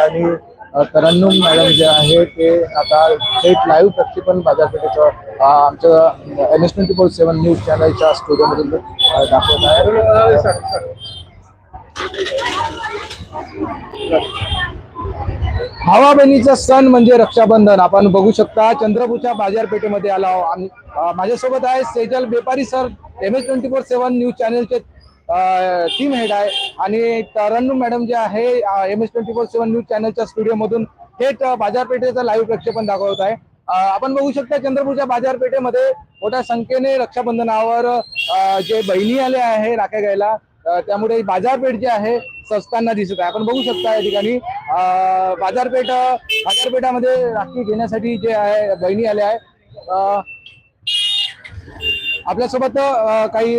आणि तरन्नुम मॅडम जे आहे ते आता थेट लाईव्ह प्रक्षेपण बाजारपेठेचं आमच्या आमचं N S twenty four seven news चॅनलच्या स्टुडिओमधून दाखवत आहे भावा बहिणीचा सण म्हणजे रक्षाबंधन. आपण बघू शकता चंद्रपूरच्या बाजारपेठेमध्ये आला आणि आम्ही माझ्यासोबत आहे Sejal Bepari sir M S twenty four seven news चॅनलचे team head आहे. आणि तरन्नुम मॅडम जे आहे M S twenty four seven news चॅनलच्या स्टुडिओमधून थेट बाजारपेठेचं लाईव्ह प्रक्षेपण दाखवत आहे. आपण बघू शकता चंद्रपूरच्या बाजारपेठेमध्ये मोठ्या संख्येने रक्षाबंधनावर जे बहिणी आले आहे राख्या घ्यायला त्यामुळे बाजारपेठ जी आहे सस्ताना दिसत आहे. आपण बघू शकता या ठिकाणी बाजारपेठ बाजारपेठामध्ये राखी घेण्यासाठी जे आहे बहिणी आल्या आहे आपल्यासोबत काही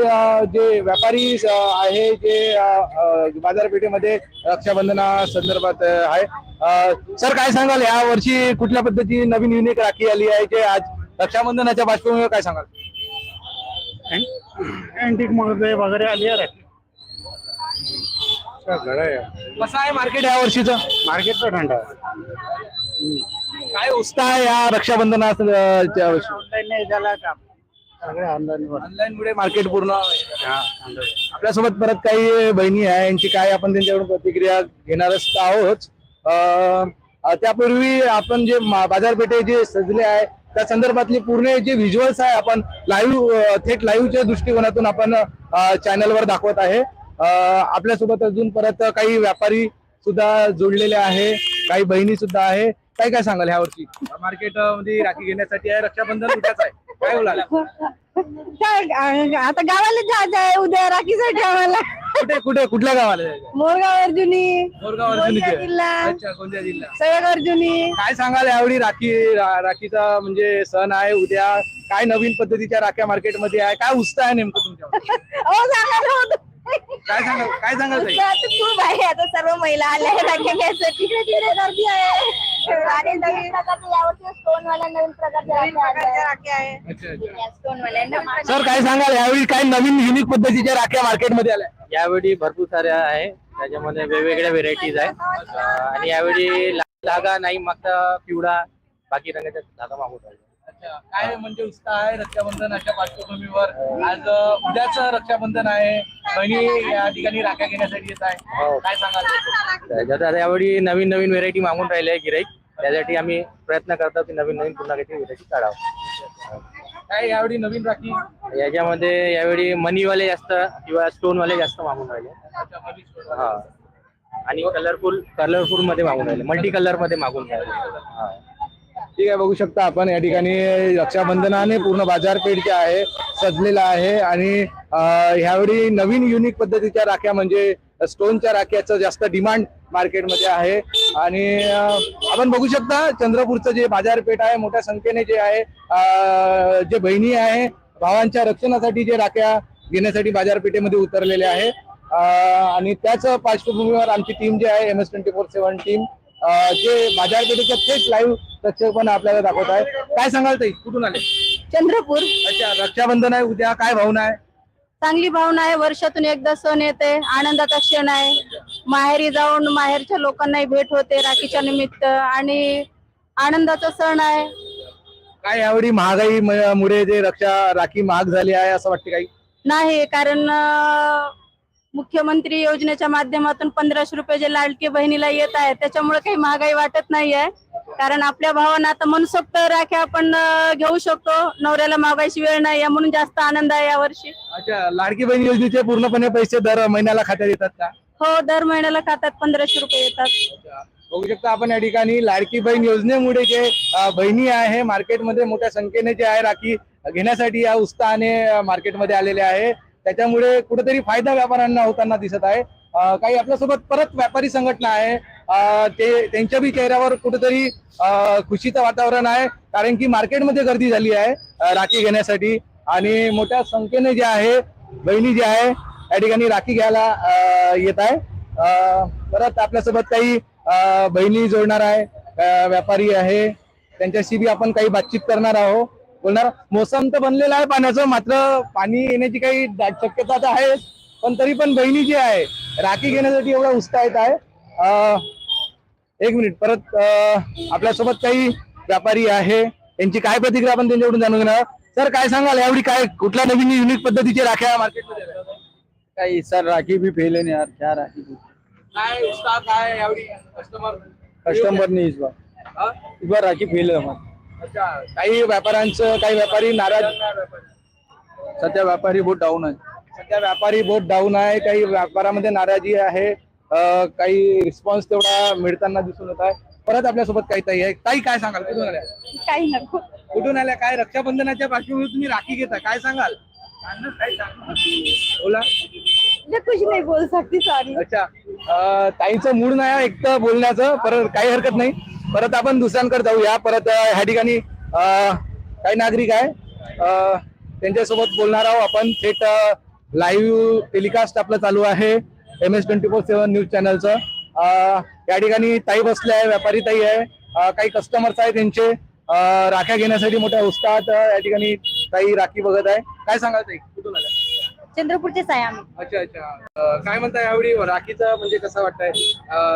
जे व्यापारी आहे जे बाजारपेठेमध्ये रक्षाबंधना संदर्भात आहे. सर काय सांगाल? या वर्षी कुठल्या पद्धतीची नवीन युनिक राखी आली आहे जे आज रक्षाबंधनाच्या पार्श्वभूमीवर काय सांगाल? अँटिकमध्ये वगैरे आली आहे कसं आहे मार्केट या वर्षीचं? मार्केट तर थंड काय उत्साह आहे या रक्षाबंधनाच्या वर्षी? ऑनलाईन नाही झाला का सगळे ऑनलाईन मुळे मार्केट पूर्ण. आपल्यासोबत परत काही बहिणी आहे यांची काय आपण त्यांच्याकडून प्रतिक्रिया घेणारच आहोत. त्यापूर्वी आपण जे बाजारपेठे जे सजले आहे त्या संदर्भातली पूर्ण जे व्हिज्युअल्स आहे आपण लाईव्ह थेट लाईव्हच्या दृष्टिकोनातून आपण चॅनलवर दाखवत आहे. आपल्यासोबत अजून परत काही व्यापारी सुद्धा जोडलेले आहे काही बहिणी सुद्धा आहे. काय काय सांगाल ह्या वर्षी मार्केटमध्ये राखी घेण्यासाठी आहे रक्षाबंधन उद्याच आहे. काय बोलाल? काय आता गावाला जायचं आहे उद्या राखीसाठी आम्हाला कुठे कुठे कुठल्या गावाला जायचं मोरगाव अर्जुनी. मोरगाव अर्जुनीचे जिल्हा? अच्छा कोणत्या जिल्हा. सगळं अर्जुनी. काय सांगाल यावेळी राखी रा- राखीचा म्हणजे सण आहे उद्या काय नवीन पद्धतीच्या राख्या मार्केटमध्ये आहे? काय उत्साह आहे नेमकं तुमच्या अहो सांगायला होतं. काय सांगाल काय सांगाल ताई? खूप आहे आता सर्व महिला आल्या आहेत राख्या घ्यायसाठी गर्दी आहे. आणि नवीन प्रकारचे यावर्षी स्टोन वाल्या नवीन प्रकारच्या राख्या आहे. अच्छा अच्छा. स्टोन वाल्या सर काय सांगाल? यावेळी काय नवीन युनिक पद्धतीच्या राख्या मार्केटमध्ये आल्या? यावेळी भरपूर साऱ्या आहे. त्याच्यामध्ये वेगवेगळ्या व्हेरायटीज आहे. अं, आणि यावेळी लाल धागा नाही मागता पिवळा बाकी रंगाचा धागा राहिला अच्छा काय म्हणजे उत्साह आहे रक्षाबंधनाच्या पार्श्वभूमीवर? आज उद्याच रक्षाबंधन आहे. बहिणी या ठिकाणी राख्या घेण्यासाठी येत आहे. हो. काय सांगाल? त्याच्यात आता यावेळी नवीन नवीन व्हेरायटी मागून राहिले आहे गिराईक त्यासाठी आम्ही प्रयत्न करतो की नवीन नवीन पुन्हा काहीतरी व्हेरायटी काढावं. काय यावेळी नवीन राखी? याच्यामध्ये यावेळी मनीवाले जास्त किंवा स्टोनवाले जास्त मागून राहिले. हा. आणि कलरफुल कलरफुलमध्ये मागून राहिले. मल्टी कलरमध्ये मागून राहिले. हा. ठीक आहे बघू शकता आपण या ठिकाणी रक्षाबंधनाने पूर्ण बाजारपेठ जे आहे सजलेला आहे आणि ह्यावेळी नवीन युनिक पद्धतीच्या राख्या म्हणजे स्टोनच्या राख्याचं जास्त डिमांड मार्केटमध्ये आहे. आणि आपण बघू शकता चंद्रपूरचं जे बाजारपेठ आहे मोठ्या संख्येने जे आहे जे बहिणी आहे भावांच्या रक्षणासाठी जे राख्या घेण्यासाठी बाजारपेठेमध्ये उतरलेले आहे आणि त्याच पार्श्वभूमीवर आमची टीम जी आहे M S twenty four seven team जे बाजारपेठेच्या थेट लाईव्ह प्रक्षेपण आपल्याला दाखवत आहे काय सांगाल ताई? कुठून आले? चंद्रपूर. अच्छा रक्षाबंधन आहे उद्या काय भावना आहे? चांगली भावना आहे वर्षातून एकदा सण येते आनंदाचा क्षण आहे. माहेरी जाऊन माहेरच्या लोकांनाही भेट होते राखीच्या निमित्त आणि आनंदाचा सण आहे. काय यावेळी महागाई मुळे जे रक्षा राखी महाग झाली आहे असं वाटते काही? नाही कारण अं, मुख्यमंत्री योजनेच्या माध्यमातून पंधराशे रुपये जे लाडकी बहिणीला येत आहे त्याच्यामुळे काही महागाई वाटत नाही आहे कारण आपल्या भावांना आता मनसोक्त राख्या आपण घेऊ शकतो. नवऱ्याला मागायची वेळ नाही म्हणून जास्त आनंद आहे यावर्षी अच्छा लाडकी बहीण योजनेचे पूर्णपणे पैसे दर महिन्याला खात्यात येतात का? हो दर महिन्याला खात्यात पंधराशे रुपये येतात. बघू शकता आपण या ठिकाणी लाडकी बहीण योजनेमुळे जे बहिणी आहे मार्केटमध्ये मोठ्या संख्येने जे आहे राखी घेण्यासाठी या उत्साहाने मार्केटमध्ये आलेले आहे. त्याच्यामुळे कुठेतरी फायदा व्यापाऱ्यांना होताना दिसत आहे. काही आपल्यासोबत परत व्यापारी संघटना आहे. ते त्यांच्या बी चेहऱ्यावर कुठेतरी खुशीचं वातावरण आहे. कारण की मार्केटमध्ये गर्दी झाली आहे राखी घेण्यासाठी. आणि मोठ्या संख्येने जे आहे बहिणी जे आहे या ठिकाणी राखी घ्यायला येत आहे. परत आपल्यासोबत काही बहिणी जोडणार आहे व्यापारी आहे. त्यांच्याशी बी आपण काही बातचीत करणार आहोत. बोलणार मोसम तर बनलेला आहे पाण्याचं मात्र पाणी येण्याची काही शक्यता तर आहे पण तरी पण बहिणी जी आहे राखी घेण्यासाठी एवढा उत्साहित आहे. अ, एक मिनिट परत आपल्यासोबत काही व्यापारी आहे यांची काय प्रतिक्रिया आपण त्यांच्याकडून जाणून घेणार सर काय सांगाल? यावेळी काय कुठल्या नवीन युनिक पद्धतीचे राख्या मार्केटमध्ये? काही सर राखी भी फेले नहीं यार क्या राखी काय उत्साह काय यावेळी? कस्टमर कस्टमर नहीं इस बार. इस बार राखी फेल है हमारे. अच्छा काही व्यापाऱ्यांचं काही व्यापारी नाराज? सध्या व्यापारी बहुत डाऊन आहे. सध्या व्यापारी बहुत डाऊन आहे काही व्यापारामध्ये नाराजी आहे काही रिस्पॉन्स तेवढा मिळताना दिसून येत आहे. परत आपल्यासोबत काही ताई आहे ताई काय सांगाल? कुठून आल्या? काही नको कुठून आल्या? काय रक्षाबंधनाच्या पार्श्वभूमीवर तुम्ही राखी घेता? काय सांगाल? बोला. कुछ नाही बोल सकती सॉरी अच्छा ताईचं मूड नाही आहे एक तर बोलण्याचं परत काही हरकत नाही. परत आपण दुसऱ्यांकडे जाऊया. परत ह्या ठिकाणी काही नागरिक आहे. त्यांच्यासोबत बोलणार आहोत आपण. थेट लाईव्ह टेलिकास्ट आपलं चालू आहे. M S twenty four seven news चॅनलचं या ठिकाणी ताई बसले आहे व्यापारी ताई आहे. काही कस्टमर्स आहे त्यांचे. राख्या घेण्यासाठी मोठ्या उत्साहात या ठिकाणी ताई राखी बघत आहे. काय सांगाल ताई? कुठून आल्या? चंद्रपूरचेच आहे आम्ही. अच्छा अच्छा. अं, काय म्हणताय यावेळी? राखीचं म्हणजे कसं वाटतंय?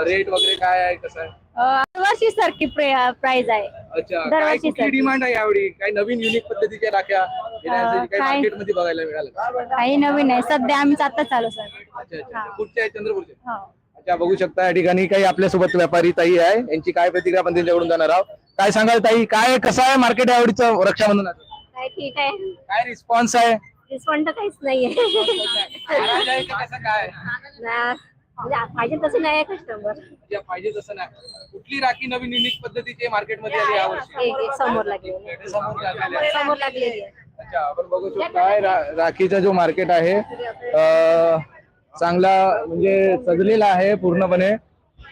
रेट वगैरे काय आहे कसं आहे? वर्षी सारखी प्राइस आहे. अच्छा काय दरवर्षी कुठली. डिमांड आहे यावेळी? काही नवीन युनिक पद्धतीच्या राख्या काय- मार्केटमध्ये बघायला मिळालं का? काही नवीन आहे सध्या आम्ही आता चालू सर. अच्छा. कुठचे आहे चंद्रपूरचे? हो. अच्छा बघू शकता. या ठिकाणी काही आपल्यासोबत व्यापारी ताई आहे. यांची काय प्रतिक्रिया आपण त्यांच्याकडून जाणार आहोत? काय सांगाल ताई? काय कसं आहे मार्केट यावेळीचं रक्षाबंधनाचं? काय ठीक आहे. काय रिस्पॉन्स आहे? तर काहीच नाहीये. कसं काय ना- म्हणजे पाहिजे तसे नाही कस्टमर जे पाहिजे तसं नाही. कुठली राखी नवीन युनिक पद्धतीची मार्केटमध्ये आली यावर्षी? एक एक समोर लागले समोर लागलेली आहे. समोर लागलेली आहे. अच्छा आपण बघू शकता. रा- राखीचा जो मार्केट आहे अं, चांगला म्हणजे सजलेला आहे पूर्णपणे.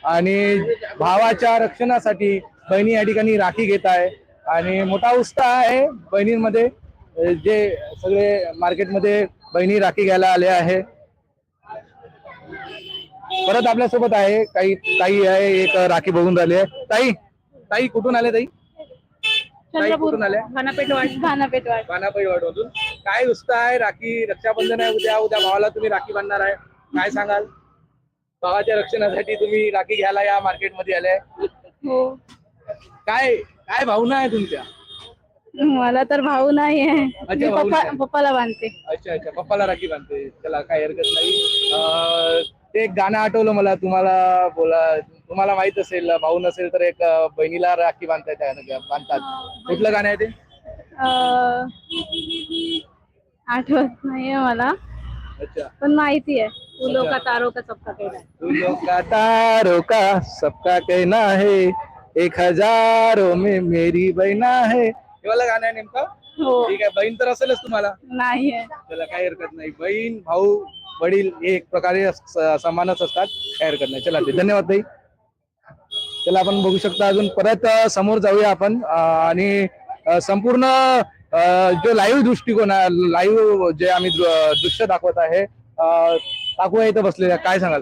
आणि भावाच्या रक्षणासाठी बहिणी या ठिकाणी राखी घेत आहे. आणि मोठा उत्साह आहे बहिणींमध्ये. जे सगळे मार्केटमध्ये बहिणी राखी घ्यायला आले आहे. परत आपल्यासोबत आहे काही ताई आहे एक राखी बघून राहिली आहे. ताई ताई कुठून आले ताई? ताई कुठून आल्या? भानापेठवाड पानापई वाटमधून काय उत्साह आहे राखी रक्षाबंधन आहे उद्या उद्या भावाला तुम्ही राखी बांधणार आहे. काय सांगाल? भावाच्या रक्षणासाठी तुम्ही राखी घ्यायला या मार्केटमध्ये आले हो. काय काय भावना आहे तुमच्या? मला तर भाऊ नाही आहे. मी भाऊ पप्पा नाही. पप्पाला बांधते. अच्छा अच्छा. पप्पाला राखी बांधते. त्याला काय हरकत नाही. अं, ते एक गाणं आठवलं मला. तुम्हाला बोला तुम्हाला माहीत असेल भाऊ नसेल तर एक अं, बहिणीला राखी बांधताय त्या बांधतात. कुठलं गाणं आहे ते? अं, आठवत नाहीये मला. अच्छा. पण माहिती आहे. फुलो का तारो का सबका है. का तारों का सबका कहना है. एक हजारों में मेरी बहिणा है. वाला गाणं आहे नेमकं? हो. ठीक आहे बहीण तर असेलच तुम्हाला. नाही त्याला काही हरकत नाही. बहीण भाऊ वडील हे एक प्रकारे स- समानच असतात. काही हरकत नाही. चला धन्यवाद ताई. चला आपण बघू शकता अजून परत अ, समोर जाऊया आपण. अ, आणि अ, संपूर्ण अ, जो लाईव्ह दृष्टिकोन आहे लाईव्ह जे आम्ही दृ- दृश्य दाखवत आहे अ, काकू आहे इथं बसलेल्या. काय सांगाल?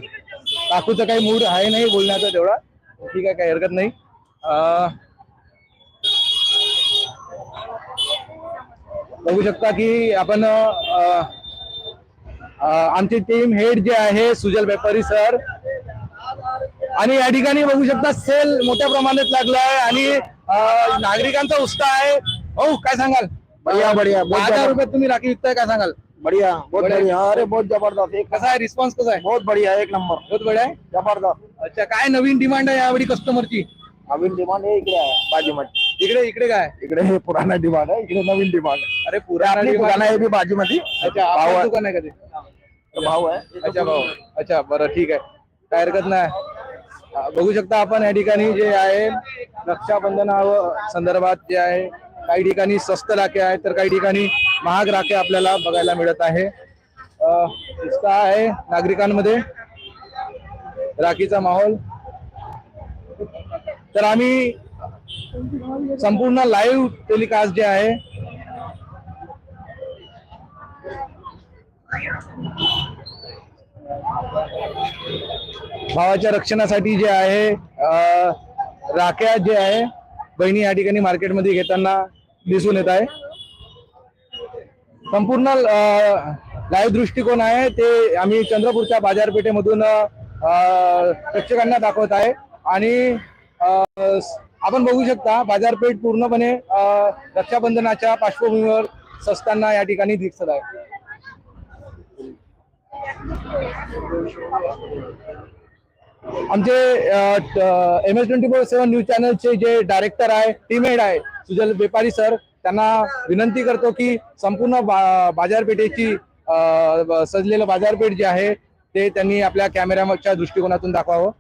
काकूचं काही मूड आहे नाही बोलण्याचा तेवढा. ठीक आहे काही हरकत नाही. अ, बघू शकता की आपण आमची टीम हेड जे आहे सुजल व्यापारी सर. आणि या ठिकाणी बघू शकता सेल मोठ्या प्रमाणात लागला आहे आणि नागरिकांचा उत्साह आहे. हो काय सांगाल? बढ़िया, बढ़िया, हजार. रुपयात तुम्ही राखी विकताय काय सांगाल? बढ़िया बहुत बढ़िया. बढ़िया. अरे बहुत जबरदस्त. एक कसा आहे? रिस्पॉन्स कसा आहे? बहुत बढ़िया एक नंबर. बहुत बढा आहे? जबरदस्त. अच्छा काय नवीन डिमांड आहे यावेळी कस्टमरची नवीन डिमांड आहे इकडे आहे बाजूमध्ये इकडे इकडे काय? इकडे हे पुराणा डिमांड आहे इकडे नवीन डिमांड अरे पुराणा आपली दुकान आहे बी बाजूमध्ये. अच्छा भाव आपलं आहे. दुकान आहे का ते? भाव आहे. अच्छा भाऊ अच्छा बरं ठीक आहे. काय हरकत नाही. अं, बघू शकता आपण या ठिकाणी जे आहे रक्षाबंधना संदर्भात जे आहे काही ठिकाणी स्वस्त राख्या आहेत तर काही ठिकाणी महाग राख्या आपल्याला बघायला मिळत आहे. अं, उत्साह आहे नागरिकांमध्ये राखीचा माहोल. तर आम्ही संपूर्ण लाईव्ह टेलिकास्ट जे आहे भावाच्या रक्षणासाठी जे आहे राख्या जे आहे बहिणी या ठिकाणी मार्केटमध्ये घेताना दिसून येत आहे. संपूर्ण लाईव्ह दृष्टिकोन आहे ते आम्ही चंद्रपूरच्या बाजारपेठेमधून प्रेक्षकांना दाखवत आहे. आणि आपण बघू शकता बाजारपेठ पूर्णपणे रक्षाबंधनाच्या पार्श्वभूमीवर सस्त्यांना या ठिकाणी दिसत आहे. आमचे M S twenty four seven news चॅनलचे जे डायरेक्टर आहे टीम हेड आहे सुजल बेपारी सर त्यांना विनंती करतो की संपूर्ण बा- बाजारपेठेची सजलेलं बाजारपेठ जे आहे ते त्यांनी आपल्या कॅमेऱ्याच्या दृष्टिकोनातून दाखवावं.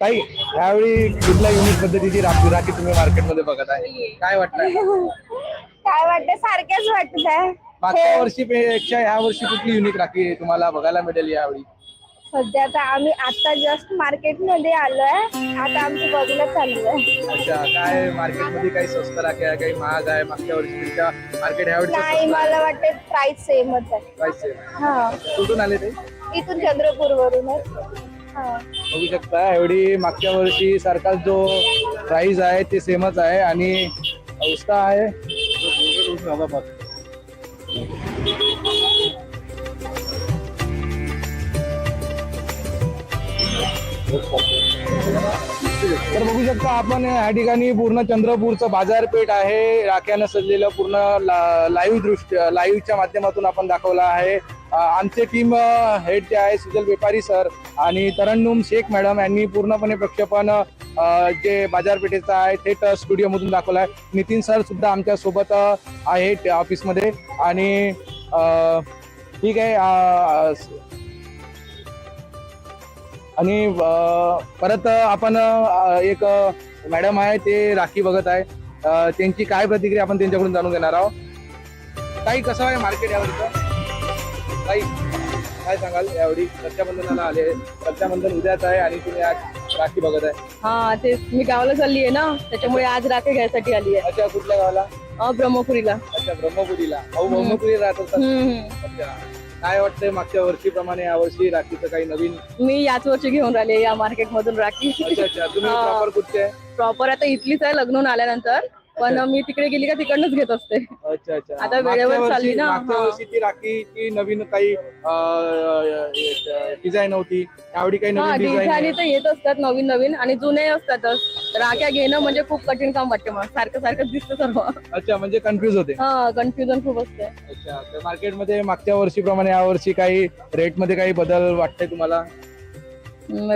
ताई यावेळी कुठल्या युनिक पद्धतीची राखी राखी तुम्ही मार्केटमध्ये बघत आहे? काय वाटतंय? काय वाटतं सारखेच वाटत आहे मागच्या वर्षी पेक्षा ह्या वर्षी कुठली युनिक राखी तुम्हाला बघायला मिळेल यावेळी? सध्या आता आम्ही आता जस्ट मार्केटमध्ये आलोय. आता आमचं बघणं चालू आहे. अच्छा काय मार्केटमध्ये काही स्वस्त राखी आहे काही महाग आहे मागच्या मार्केट ह्या नाही मला वाटतं प्राइस सेमच आहे. प्राइस हा. कुठून आले ते? इथून चंद्रपूर वरूनच हा. बघू शकता एवढी मागच्या वर्षी सारखा जो प्राइस आहे ते सेमच आहे आणि अवस्था आहे. तर बघू शकता आपण या ठिकाणी पूर्ण चंद्रपूरचं बाजारपेठ आहे. राख्यानं सजलेलं पूर्ण लाईव्ह दृश्य लाईव्हच्या माध्यमातून आपण दाखवलं आहे. आमचे टीम हेड जे आहे सुजल व्यापारी सर आणि तरन्नुम शेख मॅडम यांनी पूर्णपणे प्रक्षेपण जे बाजारपेठेचं आहे थेट स्टुडिओमधून दाखवलं आहे. नितीन सर सुद्धा आमच्यासोबत आहे ऑफिसमध्ये आणि ठीक आहे आणि परत आपण एक मॅडम आहे ते राखी बघत आहे. त्यांची काय प्रतिक्रिया आपण त्यांच्याकडून जाणून घेणार आहोत. काही कसं आहे मार्केट यावरचं? काही काय सांगाल यावेळी? रक्षाबंधनाला आले रक्षाबंधन उद्याच आहे आणि तुम्ही आज राखी बघत आहे. हा ते मी गावाला चालली आहे ना त्याच्यामुळे आज राखे घ्यायसाठी आली आहे. अच्छा कुठल्या गावाला? ब्रह्मपुरीला. अच्छा ब्रह्मपुरीला. अहो ब्रह्मपुरी राहत हम्म. अच्छा. काय वाटतंय मागच्या वर्षीप्रमाणे यावर्षी राखीचं काही नवीन? मी याच वर्षी घेऊन राहिले या मार्केट मधून राखी. अच्छा अच्छा. तुम्ही हा. प्रॉपर कुठचे? आहे प्रॉपर आता इथलीच आहे लग्न आल्यानंतर. पण मी तिकडे गेली का तिकडनंच घेत असते. अच्छा अच्छा. आता मागच्या वेळेवर वर्षी- चालली ना, मागच्या हा. वर्षीची राखीची नवीन काही डिझाईन होती. यावेळी काही हा नवीन डिझाईन डिझाईन तर येत असतात नवीन नवीन आणि जुने असतातच. राख्या घेणं म्हणजे खूप कठीण काम वाटते मग सारखं सारखं दिसतं सर्व. अच्छा म्हणजे कन्फ्युज होते. हा कन्फ्युजन खूप असते. अच्छा तर मार्केटमध्ये मागच्या वर्षीप्रमाणे या वर्षी काही रेटमध्ये काही बदल वाटते तुम्हाला?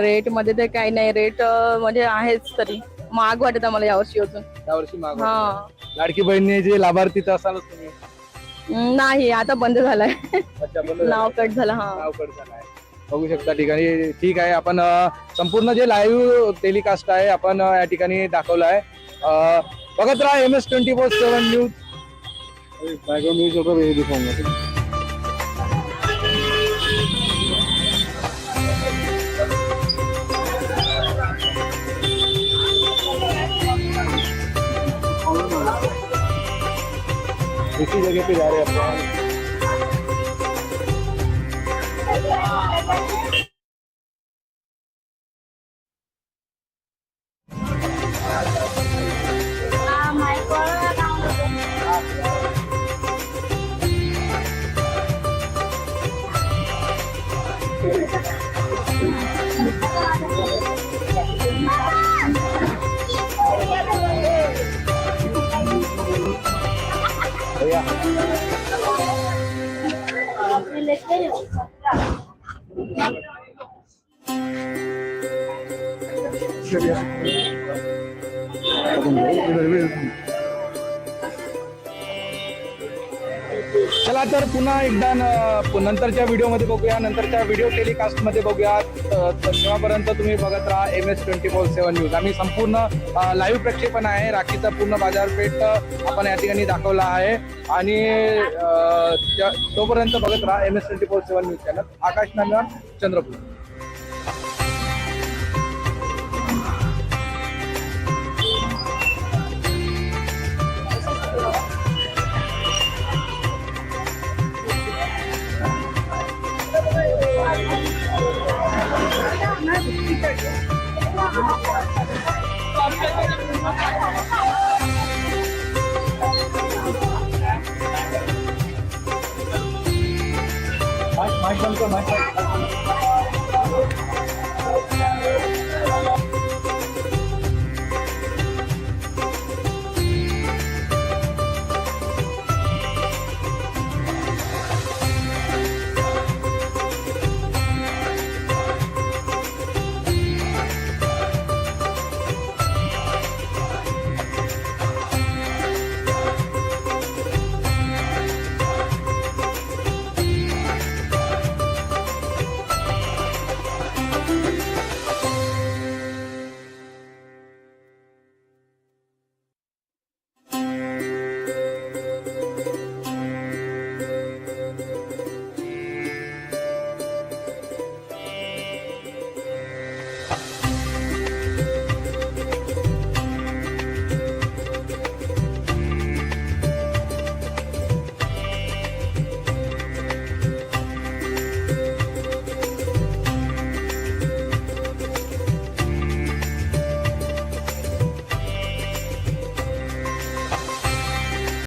रेटमध्ये ते काही नाही. रेट म्हणजे आहेच तरी. महाग वाटत आम्हाला यावर्षी अजून. या वर्षी माग हा. लाडकी बहिणीचे लाभार्थी तर असालच तुम्ही. नाही आता बंद झालाय. अच्छा बंद झालं. नाव कट झालं हा. नाव कट झालं आहे. बघू शकता ठिकाणी ठीक आहे आपण अ, संपूर्ण जे लाईव्ह टेलिकास्ट आहे आपण अ, या ठिकाणी दाखवलं आहे अ, बघत राहा M S twenty four seven news news वगैरे इसी जगह पे जा रहे हैं अपन Bueno, en. चला तर पुन्हा एकदा न- नंतरच्या व्हिडिओमध्ये बघूया. नंतरच्या व्हिडिओ टेलिकास्टमध्ये बघूया. तेव्हापर्यंत तुम्ही बघत राहा M S twenty four seven news आम्ही संपूर्ण लाईव्ह प्रक्षेपण आहे. राखीचा पूर्ण बाजारपेठ आपण या ठिकाणी दाखवला आहे. आणि त्या- तोपर्यंत बघत राहा M S twenty four seven news channel Akash Nandwar Chandrapur.